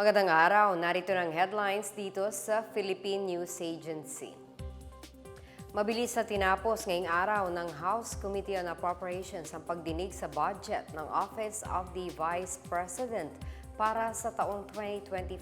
Magandang araw, narito ng headlines dito sa Philippine News Agency. Mabilis na tinapos ngayong araw ng House Committee on Appropriations ang pagdinig sa budget ng Office of the Vice President para sa taong 2024.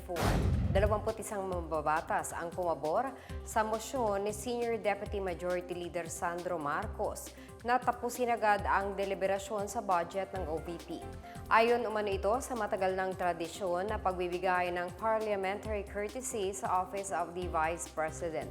21 mambabatas ang pumabor sa mosyon ni Senior Deputy Majority Leader Sandro Marcos na tapusin agad ang deliberasyon sa budget ng OVP. Ayon umano ito sa matagal ng tradisyon na pagbibigay ng parliamentary courtesy sa Office of the Vice President.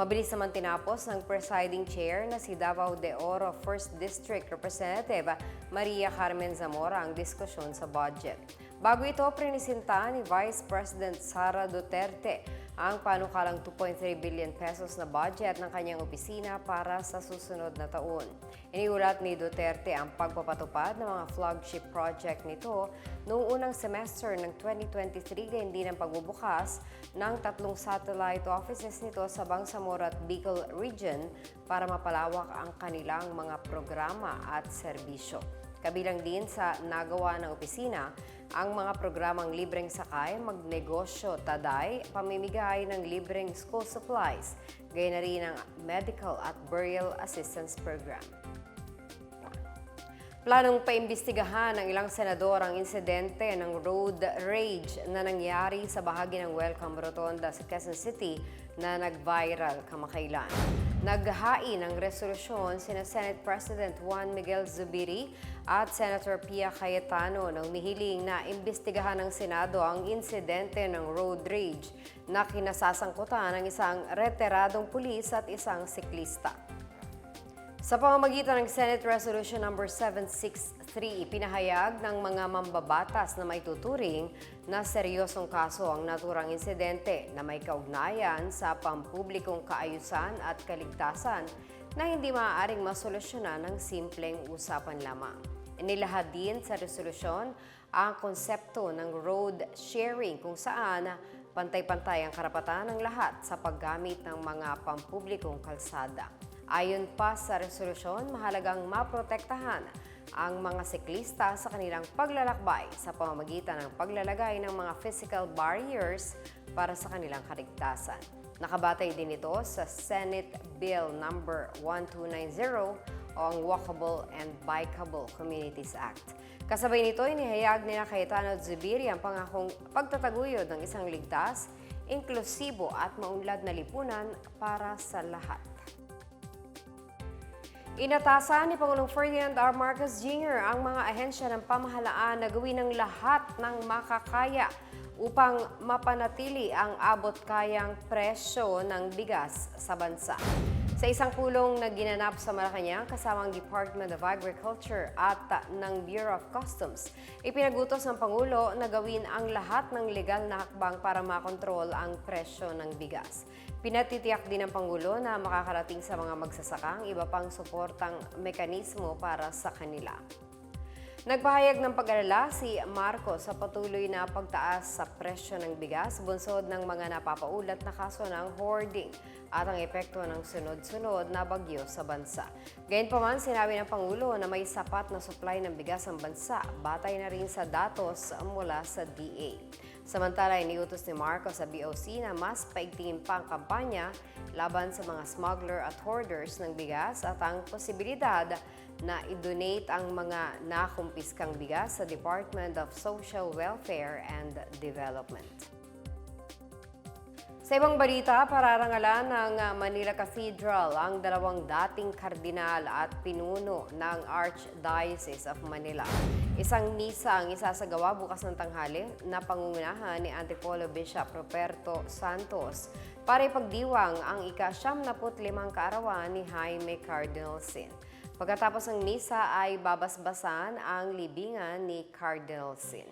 Mabilis naman tinapos ng presiding chair na si Davao de Oro 1st District Representative Maria Carmen Zamora ang diskusyon sa budget. Bago ito, prinisinta ni Vice President Sara Duterte ang panukalang 2.3 billion pesos na budget ng kanyang opisina para sa susunod na taon. Iniulat ni Duterte ang pagpapatupad ng mga flagship project nito noong unang semester ng 2023 gayon din ang pagbubukas ng tatlong satellite offices nito sa Bangsamoro at Bicol Region para mapalawak ang kanilang mga programa at serbisyo. Kabilang din sa nagawa ng opisina ang mga programang libreng sakay, magnegosyo, taday, pamimigay ng libreng school supplies, gayon na rin ang medical at burial assistance program. Planong paimbestigahan ng ilang senador ang insidente ng road rage na nangyari sa bahagi ng Welcome Rotonda sa Quezon City na nag-viral kamakailan. Naghain ng resolusyon sina Senate President Juan Miguel Zubiri at Senator Pia Cayetano na umihiling na imbestigahan ng Senado ang insidente ng road rage na kinasasangkutan ng isang reteradong pulis at isang siklista. Sa pamamagitan ng Senate Resolution Number 763, ipinahayag ng mga mambabatas na may tuturing na seryosong kaso ang naturang insidente na may kaugnayan sa pampublikong kaayusan at kaligtasan na hindi maaaring masolusyonan ng simpleng usapan lamang. Inilahad din sa resolusyon ang konsepto ng road sharing kung saan pantay-pantay ang karapatan ng lahat sa paggamit ng mga pampublikong kalsada. Ayon pa sa resolusyon, mahalagang maprotektahan ang mga siklista sa kanilang paglalakbay sa pamamagitan ng paglalagay ng mga physical barriers para sa kanilang kaligtasan. Nakabatay din ito sa Senate Bill number 1290 o ang Walkable and Bikeable Communities Act. Kasabay nito, inihayag ni Cayetano Zubiri ang pangakong pagtataguyod ng isang ligtas, inklusibo at maunlad na lipunan para sa lahat. Inatasan ni Pangulong Ferdinand R. Marcos Jr. ang mga ahensya ng pamahalaan na gawin ng lahat ng makakaya upang mapanatili ang abot kayang presyo ng bigas sa bansa. Sa isang pulong na ginanap sa Malacanang kasama ang Department of Agriculture at ng Bureau of Customs, ipinagutos ng Pangulo na gawin ang lahat ng legal na hakbang para makontrol ang presyo ng bigas. Pinatitiyak din ng Pangulo na makakarating sa mga magsasakang iba pang suportang mekanismo para sa kanila. Nagpahayag ng pag-alala si Marco sa patuloy na pagtaas sa presyo ng bigas bunsod ng mga napapaulat na kaso ng hoarding at ang epekto ng sunod-sunod na bagyo sa bansa. Gayunpaman, sinabi ng Pangulo na may sapat na supply ng bigas ang bansa batay na rin sa datos mula sa DA. Samantala, iniutos ni Marcos sa BOC na mas paigtingin pa ang kampanya laban sa mga smuggler at hoarders ng bigas at ang posibilidad na i-donate ang mga nakumpiskang bigas sa Department of Social Welfare and Development. Sa ibang balita, pararangalan ng Manila Cathedral ang dalawang dating kardinal at pinuno ng Archdiocese of Manila. Isang misa ang isasagawa bukas ng tanghali na pangungunahan ni Antipolo Bishop Roberto Santos para ipagdiwang ang ika-75 kaarawan ni Jaime Cardinal Sin. Pagkatapos ng misa ay babasbasan ang libingan ni Cardinal Sin.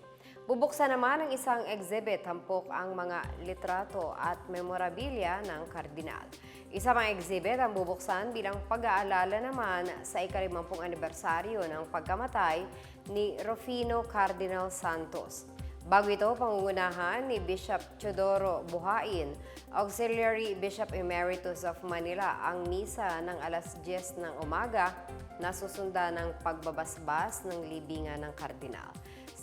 Bubuksan naman ang isang exhibit tampok ang mga litrato at memorabilia ng kardinal. Isa pang exhibit ang bubuksan bilang pag-aalala naman sa ikalimampung anibersaryo ng pagkamatay ni Rufino Cardinal Santos. Bago ito, pangungunahan ni Bishop Chodoro Buhain, Auxiliary Bishop Emeritus of Manila, ang misa ng alas 10 ng umaga na susunda ng pagbabasbas ng libingan ng kardinal.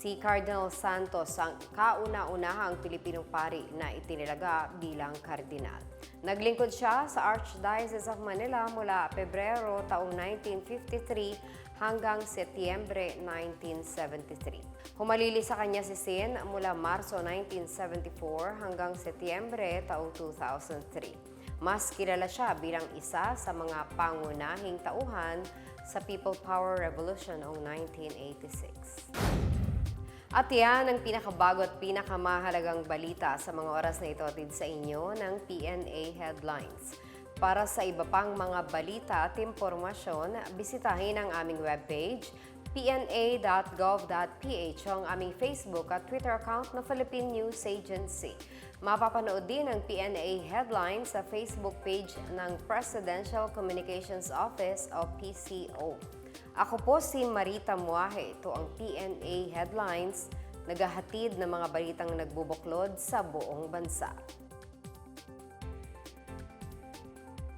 Si Cardinal Santos ang kauna-unahang Pilipinong pari na itinilaga bilang kardinal. Naglingkod siya sa Archdiocese of Manila mula Pebrero taong 1953 hanggang Setyembre 1973. Humalili sa kanya si Sin mula Marso 1974 hanggang Setyembre taong 2003. Mas kilala siya bilang isa sa mga pangunahing tauhan sa People Power Revolution noong 1986. At yan ang pinakabago at pinakamahalagang balita sa mga oras na ito atid sa inyo ng PNA Headlines. Para sa iba pang mga balita at impormasyon, bisitahin ang aming webpage pna.gov.ph o ang aming Facebook at Twitter account na Philippine News Agency. Mapapanood din ang PNA Headlines sa Facebook page ng Presidential Communications Office o PCO. Ako po si Marita Muahe. Ito ang PNA Headlines, naghahatid ng mga balitang nagbubuklod sa buong bansa.